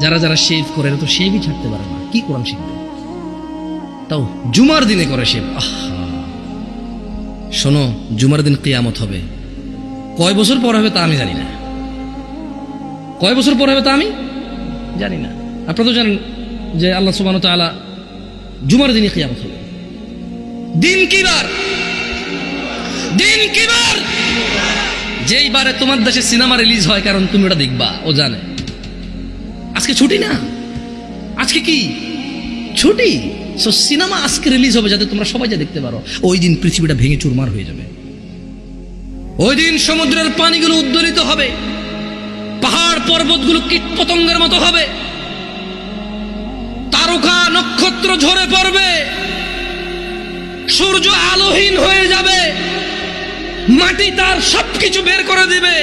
যারা যারা শেভ করে তো শেভই ছাড়তে পারে না। কি কোরআন শিখবে? তাও জুমার দিনে করে শেভ আহা। শোনো, জুমার দিন কিয়ামত হবে। কয় বছর পর হবে তা আমি জানি না। কয় বছর পর হবে তা আমি জানি না। আপনারা তো জানেন যে আল্লাহ সুবান তালা জুমার দিনে কিয়ামত হবে। দিন কি বার? দিন কি বার? যেই বারে তোমার দেশে সিনেমা রিলিজ হয়, কারণ তুমি ওটা দেখবা, ও জানে। আজকে ছুটি না? আজকে কি? ছুটি? সো সিনেমা আজকে রিলিজ হবে যাতে তোমরা সবাই যা দেখতে পারো। ওই দিন পৃথিবীটা ভেঙে চুরমার হয়ে যাবে। ওই দিন সমুদ্রের পানিগুলো উদ্দোলিত হবে। পাহাড় পর্বতগুলো কীট পতঙ্গের মতো হবে। তারকা নক্ষত্র ঝরে পড়বে। সূর্য আলোহীন হয়ে যাবে। মাটি তার সবকিছু বের করে দিবে।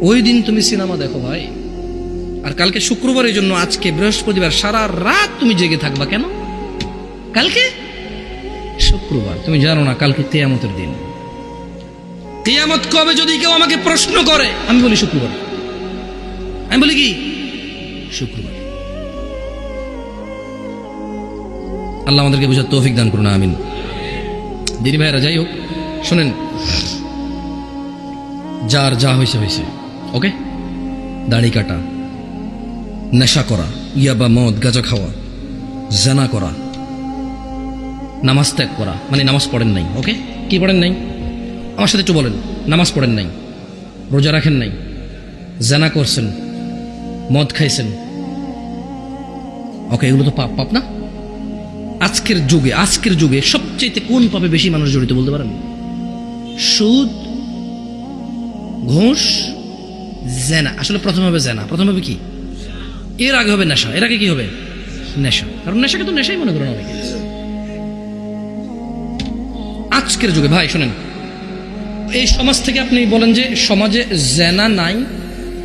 ওই দিন তুমি সিনেমা দেখো ভাই। আর কালকে শুক্রবারের জন্য আজকে বৃহস্পতিবার সারা রাত তুমি জেগে থাকবা কেন? কালকে? শুক্রবার। তুমি জানো না কালকে তেয়ামতের দিন। তেয়ামত কবে যদি কেউ আমাকে প্রশ্ন করে, আমি বলি শুক্রবার। আমি বলি কি? শুক্রবার। আল্লাহ আমাদেরকে বুঝার তৌফিক দান করুন, আমিন। দিদি ভাইরা যাই হোক, শোনেন, যার যা হয়েছে হয়েছে ওকে দাড়ি কাটা। নেশা করা ইয়াবা মদ, গাঁজা খাওয়া, জানা করা, নামাজ ত্যাগ করা মানে নামাজ পড়েন নাই ওকে কি পড়েন নাই? আমার সাথে একটু বলেন, নামাজ পড়েন নাই, রোজা রাখেন নাই, জানা করছেন, মদ খাইছেন। ওকে এগুলো তো পাপ পাপ না? আজকের যুগে আজকের যুগে সবচেয়ে কোন পাপে বেশি মানুষ জড়িত বলতে পারেন? সুদ, ঘুষ জেনা। আসলে প্রথম হবে জেনা। প্রথম হবে কি? এর আগে হবে নেশা। এর আগে কি হবে? নেশা। কারণ নেশাকে তো নেশাই মনে করেন অনেকে। আজকের যুগে, ভাই, শোনেন। এই সমাজ থেকে আপনি বলেন যে সমাজে জেনা নাই,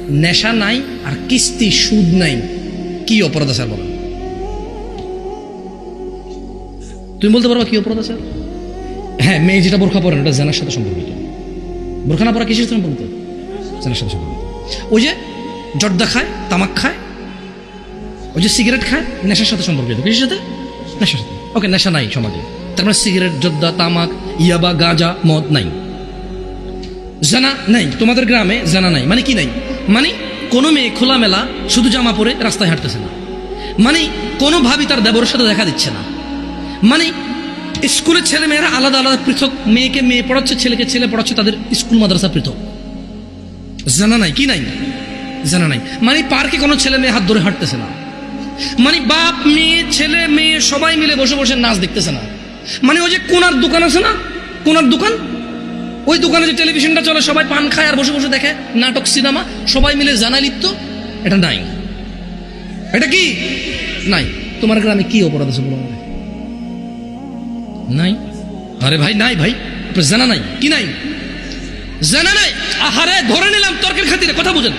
নেশা নাই, আর কিস্তি, সুদ নাই। কি অপরাধ আছে বলেন? তুমি বলতে পারবা কি অপরাধ আছে? হ্যাঁ মেয়ে যেটা বোরখা পরেন ওটা জেনার সাথে সম্পর্কিত। বোরখা না পরা কিসের সম্পর্কিত জেনার সাথে সম্পর্কিত। ওই যে জর্দা খায়, তামাক খায়, ওই যে সিগারেট খায়, নেশার সাথে সম্পর্কিত। কিসের সাথে? নেশার সাথে। ওকে, নেশা নাই সমাজে। তার মানে সিগারেট, জর্দা, তামাক, ইয়াবা, গাঁজা, মদ নাই। জানা নাই, তোমাদের গ্রামে জানা নাই। মানে কি নাই? মানে কোনো মেয়ে খোলামেলা শুধু জামা পরে রাস্তায় হাঁটতেছে না। মানে কোনো ভাবি তার দেবরের সাথে দেখা দিচ্ছে না। মানে স্কুলের ছেলে মেয়েরা আলাদা আলাদা পৃথক মেয়েকে মেয়ে পড়াচ্ছে, ছেলেকে ছেলে পড়াচ্ছে, তাদের স্কুল, মাদ্রাসা পৃথক। জানা নাই, কি নাই? জানা নাই। মানে পার্কে কোনো ছেলে মেয়ে হাত ধরে হাঁটতেছে না। মানে বাপ, মেয়ে, ছেলে, মেয়ে, সবাই মিলে বসে বসে নাচ দেখতেছে না। মানে ওই যে কোনার দোকান আছে না? কোনার দোকান? ওই দোকানে যে টেলিভিশনটা চলে, সবাই পান খায় আর বসে বসে দেখে নাটক, সিনেমা, সবাই মিলে জানা লিপ্ত, এটা নাই। এটা কি? নাই। তোমার গ্রামে কি অপরাধ আছে বলো? নাই? আরে ভাই, নাই ভাই জানা নাই। কি নাই? জানা নাই? আহারে, ধরে নিলাম তর্কের খাতিরে, কথা বুঝেন।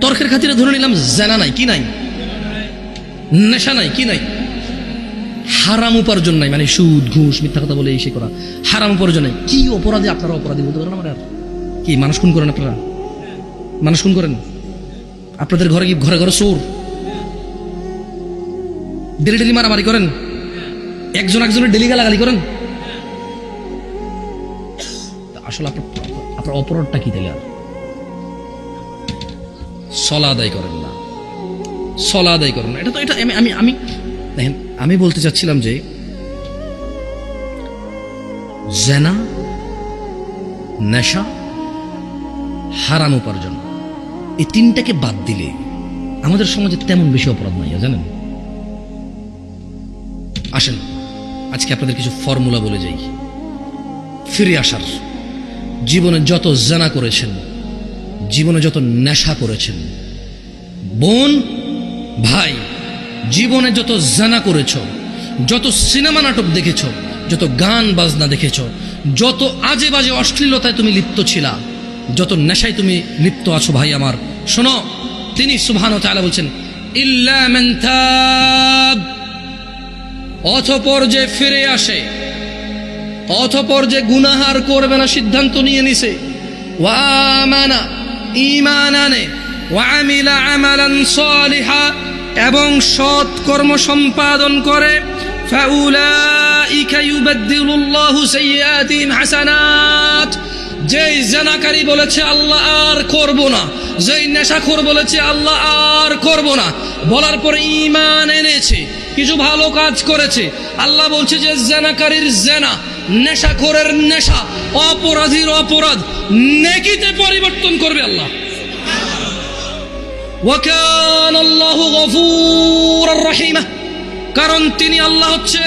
তর্কের খাতিরে ধরে নিলাম জানা নাই, কি নাই? নেশা নাই, কি নাই? হারাম উপার্জন নাই মানে সুদ, ঘুষ, মিথ্যা কথা বলে এই সে করা। হারাম উপার্জন নাই। কি অপরাধী আপনারা অপরাধী বলতে পারেন আমার কি, মানুষ খুন করেন আপনারা? মানুষ খুন করেন? আপনাদের ঘরে কি ঘরে ঘরে চোর? ডেলি ডেলি মারামারি করেন? একজন একজনের ডেলি গালাগালি করেন? আসলে আপনার আপনার অপরাধটা কি তাহলে? সলা আদায় করেন না। সলা আদায় করেন না। এটা তো এটা আমি আমি দেখেন, আমি বলতে চাচ্ছিলাম যে, জেনা, নেশা, হারাম উপার্জন, এই তিনটাকে বাদ দিলে আমাদের সমাজে তেমন বেশি অপরাধ নাই জানেন? আসেন, আজকে আপনাদের কিছু ফর্মুলা বলে যাই। ফিরে আসার জীবনে যত জানা করেছেন, জীবনে যত নেশা করেছেন, বোন, ভাই, জীবনে যত জানা করেছ, যত সিনেমা নাটক দেখেছ, যত গান বাজনা দেখেছ, যত আজে বাজে অশ্লীলতায় তুমি লিপ্ত ছিলা, যত নেশায় তুমি লিপ্ত আছো ভাই আমার, শোনো, তিনি সুবহান তাআলা বলছেন, ইল্লা অথপর যে ফিরে আসে অথপর যে গুনাহার করবে না সিদ্ধান্ত নিয়ে নিছে। ওয়ামানা ঈমান আনে। ওয়ামিলা আমালান সালিহা, এবং সৎ কর্ম সম্পাদন করে। হাসানাত। যেই জানাকারী বলেছে, আল্লাহ আর করব না। যেই নেশাখোর বলেছে, আল্লাহ আর করব না। বলার পরে ঈমান এনেছে, কিছু ভালো কাজ করেছে। আল্লাহ বলছে যে, জেনাকারীর জেনা নেশাখোরের নেশা অপরাধীর অপরাধ নেকিতে পরিবর্তন করবে আল্লাহ ওয়াকান আল্লাহু গফুরার রহিমা কারণ তিনি আল্লাহ হচ্ছে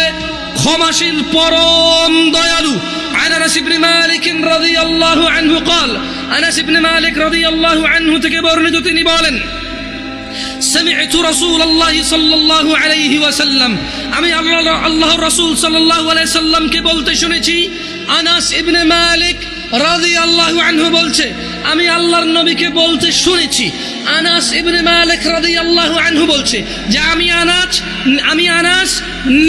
ক্ষমাশীল পরম দয়ালু عن انس بن مالك رضي الله عنه قال انس بن مالك رضي الله عنه থেকে বর্ণিত তিনি বলেন আমি আল্লাহ আল্লাহ রাসূল সাল্লামকে বলতে শুনেছি, আনাস ইবনে মালিক রাদিয়াল্লাহু আনহু বলছে, আমি আল্লাহর নবীকে বলতে শুনেছি, আনাস ইবনে মালিক রাদিয়াল্লাহু আনহু বলছে যে আমি আনাস আমি আনাস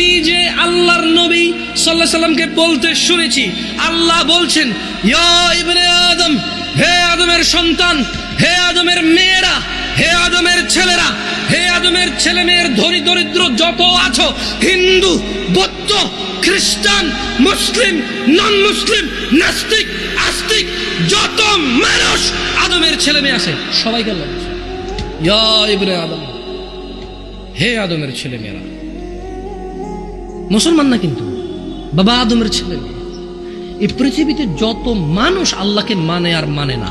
নিজে আল্লাহর নবী আলাইহি সাল্লামকে বলতে শুনেছি। আল্লাহ বলছেন, ইয়া ইবনে আদম, হে আদমের সন্তান, হে আদমের মেয়েরা হে আদমের ছেলেরা, হে আদমের ছেলে মেয়ের ধনী দরিদ্র যত আছো, হিন্দু, বৌদ্ধ, খ্রিস্টান, মুসলিম নন মুসলিম নাস্তিক, আস্তিক, যত মানুষ আদমের ছেলে মেয়ে আছে, সবাইকে ইবনে আদম, হে আদমের ছেলে মেয়েরা মুসলমান না কিন্তু? বাবা আদমের ছেলে মেয়ে এই পৃথিবীতে যত মানুষ আল্লাহকে মানে আর মানে না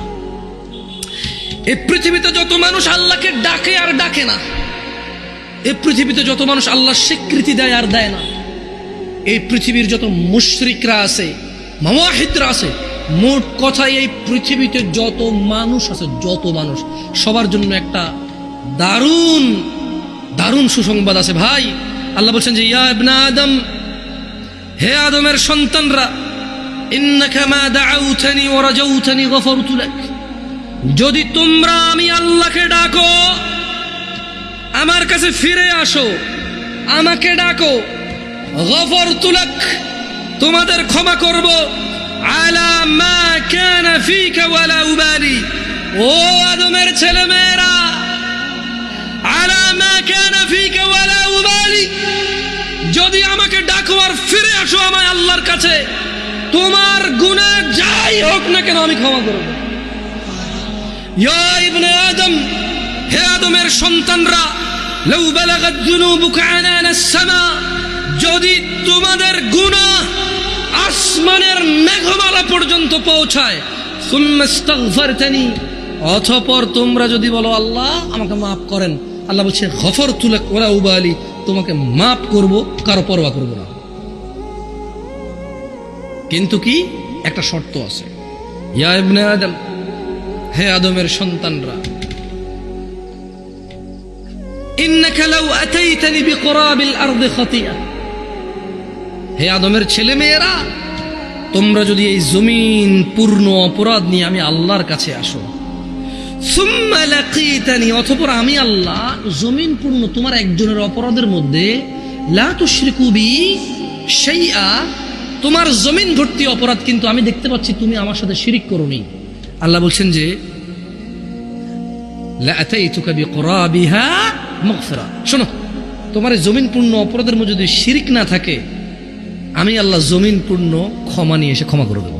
এই পৃথিবীতে যত মানুষ আল্লাহকে ডাকে আর ডাকে না, এই পৃথিবীতে যত মানুষ আল্লাহ স্বীকৃতি দেয় আর দেয় না, এই পৃথিবীর যত মুশরিকরা আছে, মাওয়াহিদরা আছে, মোট কথাই এই পৃথিবীতে যত মানুষ আছে, যত মানুষ, সবার জন্য একটা দারুণ দারুণ সুসংবাদ আছে। ভাই, আল্লাহ বলছেন যে, ইয়া ইবনা আদম, হে আদমের সন্তানরা, ইন্নাকা মা দাআউতানি ওয়া রাজাউতানি গফারতু লাক। যদি তোমরা আমি আল্লাহকে ডাকো, আমার কাছে ফিরে আসো, আমাকে ডাকো, গফর তুলক, তোমাদের ক্ষমা করব। আলা মা কানা ফিকা ওয়ালা উবালি। ও আদমের ছেলে মেয়েরা আলা মা কানা ফিকা ওয়ালা উবালি। যদি আমাকে ডাকো আর ফিরে আসো আমায় আল্লাহর কাছে, তোমার গুনাহ যাই হোক না কেন আমি ক্ষমা করব। হে আদমের সন্তানরা যদি তোমাদের গুনাহ আসমানের মেঘমালা পর্যন্ত পৌঁছায় অথপর তোমরা যদি বলো, আল্লাহ আমাকে মাফ করেন। আল্লাহ বলছে, গফর তুলাক ওরা উবালি, তোমাকে মাফ করব, কারও পরোয়া করব না। কিন্তু কি? একটা শর্ত আছে। ইয়া ইবনে আদম হে আদমের সন্তানরা। হে আদমের ছেলে মেয়েরা তোমরা যদি এই জমিন পূর্ণ অপরাধ নিয়ে আমি আল্লাহর কাছে আসো। অতঃপর আমি আল্লাহ, জমিন পূর্ণ তোমার একজনের অপরাধের মধ্যে তোমার জমিন ভর্তি অপরাধ কিন্তু আমি দেখতে পাচ্ছি তুমি আমার সাথে শিরিক করোনি। আল্লাহ বলছেন যে শোনো, তোমার জমিন পূর্ণ অপরাধের মধ্যে যদি শিরিক না থাকে, আমি আল্লাহ জমিন পূর্ণ ক্ষমা নিয়ে এসে ক্ষমা করে দেবো।